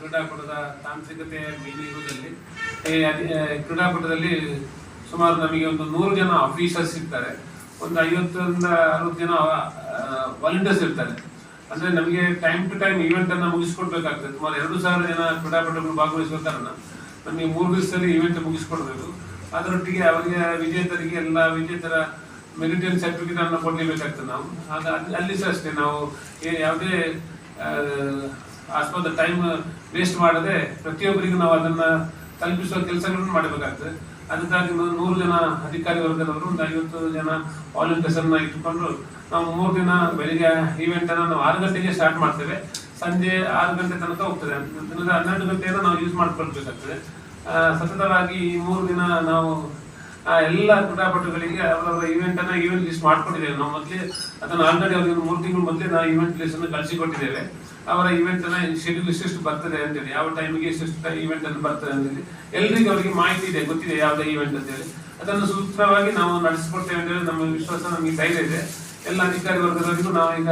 ಕ್ರೀಡಾಕೂಟದ ತಾಂತ್ರಿಕತೆ ಅದಿ- ಕ್ರೀಡಾಕೂಟದಲ್ಲಿ ಸುಮಾರು ನಮಗೆ ಒಂದು ನೂರು ಜನ ಆಫೀಸರ್ಸ್ ಇರ್ತಾರೆ. ಒಂದು ಐವತ್ತರಿಂದ ಅರವತ್ತು ಜನ ವಾಲಂಟಿಯರ್ಸ್ ಇರ್ತಾರೆ. ಅಂದ್ರೆ ನಮಗೆ ಟೈಮ್ ಟು ಟೈಮ್ ಇವೆಂಟ್ ಅನ್ನ ಮುಗಿಸ್ಕೊಡ್ಬೇಕಾಗ್ತದೆ. ಸುಮಾರು ಎರಡು ಸಾವಿರ ಜನ ಕ್ರೀಡಾಪಟುಗಳು ಭಾಗವಹಿಸುವ ಕಾರಣ ನಮಗೆ ಮೂರು ದಿವಸದಲ್ಲಿ ಇವೆಂಟ್ ಮುಗಿಸ್ಕೊಡ್ಬೇಕು. ಅದರೊಟ್ಟಿಗೆ ಅವರಿಗೆ ವಿಜೇತರಿಗೆ ಎಲ್ಲ ವಿಜೇತರ ಸರ್ಟಿಫಿಕೇಟ್ ಅನ್ನು ಕೊಡಲೇಬೇಕಾಗ್ತದೆ ನಾವು. ಆಗ ಅಲ್ಲಿ- ಸಹ ಅಷ್ಟೇ. ನಾವು ಯಾವುದೇ ಆಸ್ಪದ ಟೈಮ್ ವೇಸ್ಟ್ ಮಾಡದೆ ಪ್ರತಿಯೊಬ್ಬರಿಗೂ ನಾವು ಅದನ್ನ ತಲುಪಿಸುವ ಕೆಲಸಗಳನ್ನು ಮಾಡಬೇಕಾಗ್ತದೆ. ಅದಕ್ಕಾಗಿ ನೂರು ಜನ ಅಧಿಕಾರಿ ವರ್ಗದವರು, ಒಂದು ಐವತ್ತು ಜನ ವಾಲಂಟಿಯರ್ಸ್ ಅನ್ನ ಇಟ್ಟುಕೊಂಡು ನಾವು ಮೂರು ದಿನ ಬೆಳಿಗ್ಗೆ ಈವೆಂಟ್ ಅನ್ನ ನಾವು ಆರು ಗಂಟೆಗೆ ಸ್ಟಾರ್ಟ್ ಮಾಡ್ತೇವೆ. ಸಂಜೆ ಆರು ಗಂಟೆ ತನಕ ಹೋಗ್ತದೆ. ದಿನದ ಹನ್ನೆರಡು ಗಂಟೆಯನ್ನು ನಾವು ಯೂಸ್ ಮಾಡ್ಕೊಳ್ಬೇಕಾಗ್ತದೆ. ಸತತವಾಗಿ ಈ ಮೂರು ದಿನ ನಾವು ಎಲ್ಲ ಕ್ರೀಡಾಪಟುಗಳಿಗೆ ಅವರವರ ಇವೆಂಟ್ ಅನ್ನ ಈವೆಂಟ್ ಲಿಸ್ಟ್ ಮಾಡ್ಕೊಂಡಿದ್ದೇವೆ. ನಾವು ಮೊದಲೇ ಅದನ್ನು ಆಲ್ರೆಡಿ ಅವರಿಗೆ ಮೂರು ತಿಂಗಳು ಮೊದಲೇ ನಾವು ಇವೆಂಟ್ ಲಿಸ್ಟ್ ಅನ್ನು ಕಳಿಸಿಕೊಟ್ಟಿದ್ದೇವೆ. ಅವರ ಇವೆಂಟ್ ಅನ್ನ ಶೆಡ್ಯೂಲ್ ಇಷ್ಟೆಷ್ಟು ಬರ್ತದೆ ಅಂತೇಳಿ, ಯಾವ ಟೈಮಿಗೆ ಎಷ್ಟು ಇವೆಂಟ್ ಅನ್ನು ಬರ್ತದೆ ಅಂತೇಳಿ ಎಲ್ರಿಗೂ ಅವರಿಗೆ ಮಾಹಿತಿ ಇದೆ. ಗೊತ್ತಿದೆ ಯಾವುದೇ ಇವೆಂಟ್ ಅಂತೇಳಿ. ಅದನ್ನು ಸೂತ್ರವಾಗಿ ನಾವು ನಡೆಸಿಕೊಡ್ತೇವೆ ಅಂತೇಳಿ ನಮ್ಮ ವಿಶ್ವಾಸ, ನಮಗೆ ಧೈರ್ಯ ಇದೆ. ಎಲ್ಲ ಅಧಿಕಾರಿ ವರ್ಗದವರಿಗೂ ನಾವು ಈಗ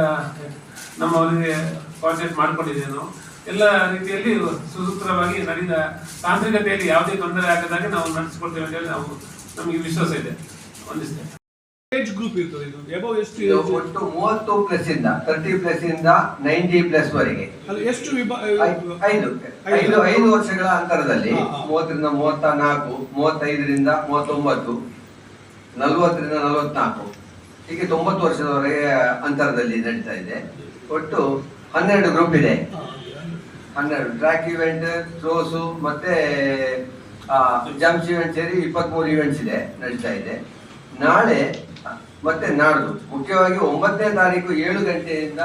ನಮ್ಮ ಅವರಿಗೆ ಕಾಂಟ್ಯಾಕ್ಟ್ ಮಾಡ್ಕೊಂಡಿದ್ದೇವೆ ನಾವು. ಎಲ್ಲ ರೀತಿಯಲ್ಲಿ ಸುಸೂತ್ರವಾಗಿ ನಡೆದ ತಾಂತ್ರಿಕತೆಯಲ್ಲಿ ಯಾವುದೇ ತೊಂದರೆ ಆಗದಾಗ ನಾವು ನಡೆಸಿಕೊಡ್ತೇವೆ ಅಂತ ಹೇಳಿ ನಾವು ನಮಗೆ ವಿಶ್ವಾಸ ಇದೆ. ಒಂದಿಸ್ತೇನೆ ಏಜ್ ಗ್ರೂಪ್ ಇರ್ತದೆ ಇದು. ಎಬೋ ಎಷ್ಟು ಇದು age? ಒಟ್ಟು ಮೂವತ್ತು ಪ್ಲಸ್ ಇಂದ ತರ್ಟಿ ಪ್ಲಸ್ ಇಂದ ನೈಂಟಿ ಪ್ಲಸ್ ವರೆಗೆ. ಅಲ್ಲ ಎಷ್ಟು ವಿಭಾ ಐದು ಐದು ಐದು ವರ್ಷಗಳ ಅಂತರದಲ್ಲಿ. ಮೂವತ್ತರಿಂದ ಮೂವತ್ತ ನಾಲ್ಕು ಮೂವತ್ತೈದರಿಂದ ಮೂವತ್ತೊಂಬತ್ತು ನಲವತ್ತರಿಂದ ನಲವತ್ನಾಲ್ಕು. ಹೀಗೆ ತೊಂಬತ್ತು ವರ್ಷದವರೆಗೆ ಅಂತರದಲ್ಲಿ ನಡೀತಾ ಇದೆ. ಒಟ್ಟು ಹನ್ನೆರಡು ಗ್ರೂಪ್ ಇದೆ. ಹನ್ನೆರಡು ಟ್ರ್ಯಾಕ್ ಇವೆಂಟ್ ಥ್ರೋಸು ಮತ್ತೆ ಜಂಪ್ಸ್ ಇವೆಂಟ್ ಸೇರಿ ಇಪ್ಪತ್ಮೂರು ಇವೆಂಟ್ಸ್ ಇದೆ ನಡೀತಾ ಇದೆ. ನಾಳೆ ಮತ್ತೆ ನಾಡ್ದು ಮುಖ್ಯವಾಗಿ ಒಂಬತ್ತನೇ ತಾರೀಕು ಏಳು ಗಂಟೆಯಿಂದ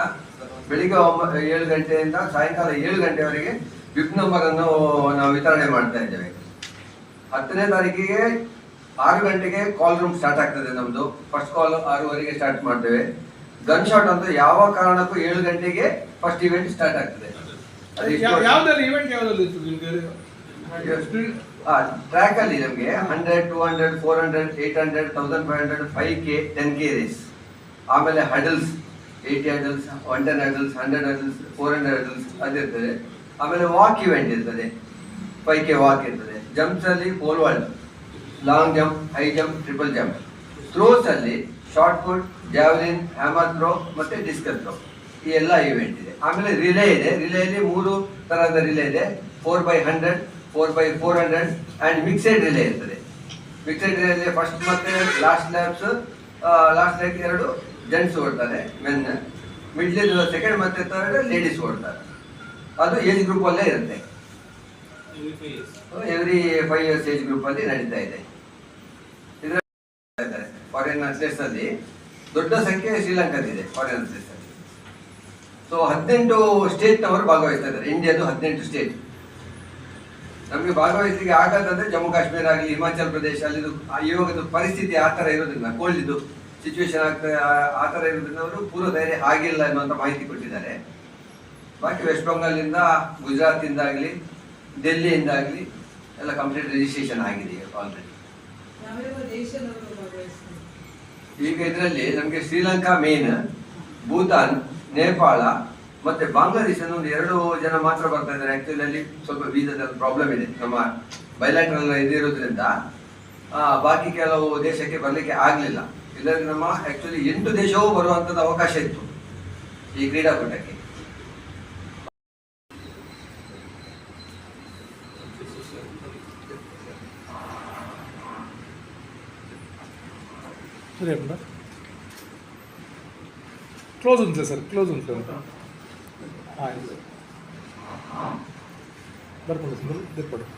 ಬೆಳಿಗ್ಗೆ ಒಂಬ ಏಳು ಗಂಟೆಯಿಂದ ಸಾಯಂಕಾಲ ಏಳು ಗಂಟೆವರೆಗೆ ವಿಪ್ ನಂಬರ್ ಅನ್ನು ನಾವು ವಿತರಣೆ ಮಾಡ್ತಾ ಇದ್ದೇವೆ. ಹತ್ತನೇ ತಾರೀಕಿಗೆ ಆರು ಗಂಟೆಗೆ ಕಾಲ್ ರೂಮ್ ಸ್ಟಾರ್ಟ್ ಆಗ್ತದೆ ನಮ್ದು. ಫಸ್ಟ್ ಕಾಲ್ ಆರೂವರೆಗೆ ಸ್ಟಾರ್ಟ್ ಮಾಡ್ತೇವೆ. ಗನ್ ಶಾಟ್ ಅಂತ ಯಾವ ಕಾರಣಕ್ಕೂ ಏಳು ಗಂಟೆಗೆ ಫಸ್ಟ್ ಇವೆಂಟ್ ಸ್ಟಾರ್ಟ್ ಆಗ್ತದೆ. ಟ್ರ್ಯಾಕ್ ಅಲ್ಲಿ ನಮಗೆ hundred two hundred four hundred eight hundred thousand five hundred five K ten K race ಆಮೇಲೆ hurdles eighty hurdles one ten hurdles hundred hurdles four hundred hurdles ಅದಿರ್ತದೆ ಆಮೇಲೆ ವಾಕ್ ಇವೆಂಟ್ ಇರ್ತದೆ. Five K walk ಇರ್ತದೆ. Jumps ಅಲ್ಲಿ pole vault long jump high jump triple jump throws ಅಲ್ಲಿ shot put javelin hammer throw ಮತ್ತೆ discus throw ಈ ಎಲ್ಲ event ಇದೆ. ಆಮೇಲೆ ರಿಲೇ ಇದೆ. ರಿಲೇಲಿ ಮೂರು ತರಹದ ರಿಲೇ ಇದೆ. Four by hundred four by four hundred and mixed relay ಇರ್ತದೆ. ಮಿಕ್ಸೆಡ್ ರಿಲೇ ಫಸ್ಟ್ ಮತ್ತು ಲಾಸ್ಟ್ ಲ್ಯಾಬ್ಸ್ ಲಾಸ್ಟ್ ಲ್ಯಾಬ್ ಎರಡು ಜೆಂಟ್ಸ್ ಓಡ್ತಾರೆ ಮೆನ್ ಮಿಡ್ಲ್ ಸೆಕೆಂಡ್ ಮತ್ತೆ ಥರ್ಡ್ ಲೇಡೀಸ್ ಓಡ್ತಾರೆ. ಅದು ಏಜ್ ಗ್ರೂಪಲ್ಲೇ ಇರುತ್ತೆ. ಎವ್ರಿ ಫೈವ್ ಇಯರ್ಸ್ ಏಜ್ ಗ್ರೂಪಲ್ಲಿ ನಡೀತಾ ಇದೆ. ಇದರಲ್ಲಿ ಫಾರಿನ್ ಅಥ್ಲೆಟ್ಸ್ ಅಲ್ಲಿ ದೊಡ್ಡ ಸಂಖ್ಯೆ ಶ್ರೀಲಂಕಾದಿದೆ ಫಾರಿನ್ ಅಥ್ಲೆಟ್ಸ್ ಅಲ್ಲಿ. ಸೊ ಹದಿನೆಂಟು ಸ್ಟೇಟ್ ನವರು ಭಾಗವಹಿಸ್ತಾ ಇದ್ದಾರೆ. ಇಂಡಿಯಾದು ಹದಿನೆಂಟು ಸ್ಟೇಟ್ ನಮಗೆ ಭಾಗವಹಿಸಲಿಕ್ಕೆ ಆಗದಂದ್ರೆ ಜಮ್ಮು ಕಾಶ್ಮೀರ ಆಗಲಿ ಹಿಮಾಚಲ್ ಪ್ರದೇಶ ಅಲ್ಲಿದು ಆ ಇವಾಗದ ಪರಿಸ್ಥಿತಿ ಆ ಥರ ಇರೋದ್ರಿಂದ ಕೋಲ್ಡ್ ಇದು ಸಿಚುವೇಶನ್ ಆಗ್ತಾ ಆ- ಥರ ಇರೋದ್ರಿಂದ ಅವರು ಪೂರ್ವ ಧೈರ್ಯ ಆಗಿಲ್ಲ ಅನ್ನುವಂಥ ಮಾಹಿತಿ ಕೊಟ್ಟಿದ್ದಾರೆ. ಬಾಕಿ ವೆಸ್ಟ್ ಬೆಂಗಾಲಿಂದ ಗುಜರಾತಿಂದ ಆಗಲಿ ಡೆಲ್ಲಿಯಿಂದ ಆಗಲಿ ಎಲ್ಲ ಕಂಪ್ಲೀಟ್ ರಿಜಿಸ್ಟ್ರೇಷನ್ ಆಗಿದೆ ಆಲ್ರೆಡಿ ಈಗ ಇದರಲ್ಲಿ ನಮಗೆ ಶ್ರೀಲಂಕಾ ಮೇನ್ ಭೂತಾನ್ ನೇಪಾಳ ಮತ್ತೆ ಬಾಂಗ್ಲಾದೇಶ ಒಂದು ಎರಡು ಜನ ಮಾತ್ರ ಬರ್ತಾ ಇದ್ದಾರೆ. ಆಕ್ಚುಲಿ ಅಲ್ಲಿ ಸ್ವಲ್ಪ ವೀಸಾದ ಪ್ರಾಬ್ಲಮ್ ಇದೆ. ನಮ್ಮ ಬೈಲಾಟ್ರಲ್ ಇದಿರೋದ್ರಿಂದ ಬಾಕಿ ಕೆಲವು ದೇಶಕ್ಕೆ ಬರಲಿಕ್ಕೆ ಆಗಲಿಲ್ಲ. ಇಲ್ಲದ್ರೆ ನಮ್ಮ ಆಕ್ಚುಲಿ ಎಂಟು ದೇಶವೂ ಬರುವಂಥದ್ದು ಅವಕಾಶ ಇತ್ತು ಈ ಕ್ರೀಡಾಕೂಟಕ್ಕೆ. ಕ್ಲೋಸ್ ಉಂಟು ಸರ್? ಕ್ಲೋಸ್ ಉಂಟು? ആയത് ഇവർക്കുണ്ട് സിമ്പിൾ ഇതിൽപ്പെടും